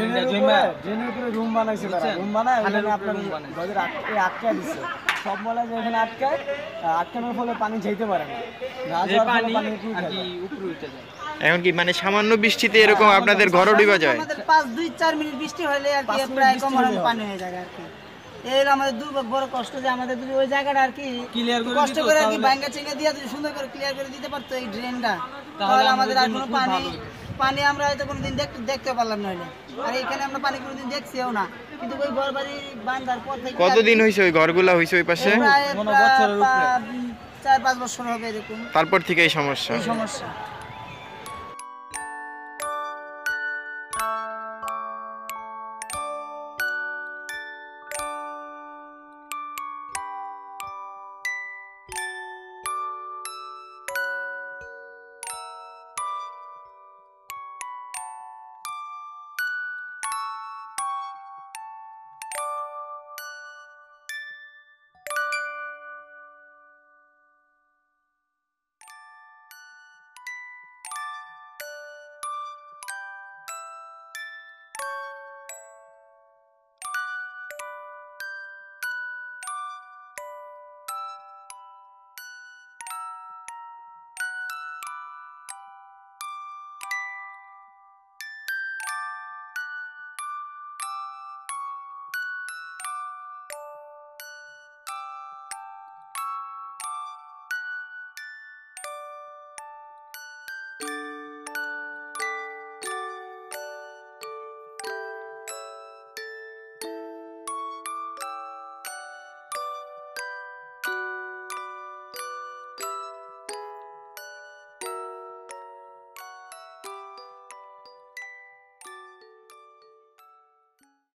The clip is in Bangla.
ড্রেনের উপরে ড্রেনের উপরে রুম বানাইছে তারা। রুম বানায় ওখানে আপনার room বানাইছে। গদের আটকে আটকায় দিচ্ছে সব ময়লা যে এখানে আটকায় আটকানোর ফলে পানি যেতে পারে না। পানি। উপরে উঠে যায়। এখন কি মানে সামান্য বৃষ্টিতে এরকম আপনাদের ঘরও ডুবা যায়? আমাদের পাঁচ দুই চার মিনিট বৃষ্টি হলে আর কি প্রায় কম পানি হয়ে যায় আর কি। এই আমাদের দুর্ভোগ বড় কষ্ট যে আমাদের যদি ওই জায়গাটা আর কি করে কষ্ট করে আর কি ভাঙ্গা চেঙ্গা দিয়ে যদি সুন্দর করে ক্লিয়ার করে দিতে পারতো এই ড্রেনটা তাহলে আমাদের আর কোনো পানি। পানি আমরা হয়তো কোনোদিন দেখতে দেখতে পারলাম না আর এখানে আমরা পানি কোনোদিন দেখছিও না। কিন্তু ওই ঘর বাড়ি বান্ধার পর থেকে কতদিন হয়েছে ওই ঘরগুলা হয়েছে ওই পাশে? চার পাঁচ বছর হবে এরকম। তারপর থেকে এই সমস্যা। এই সমস্যা।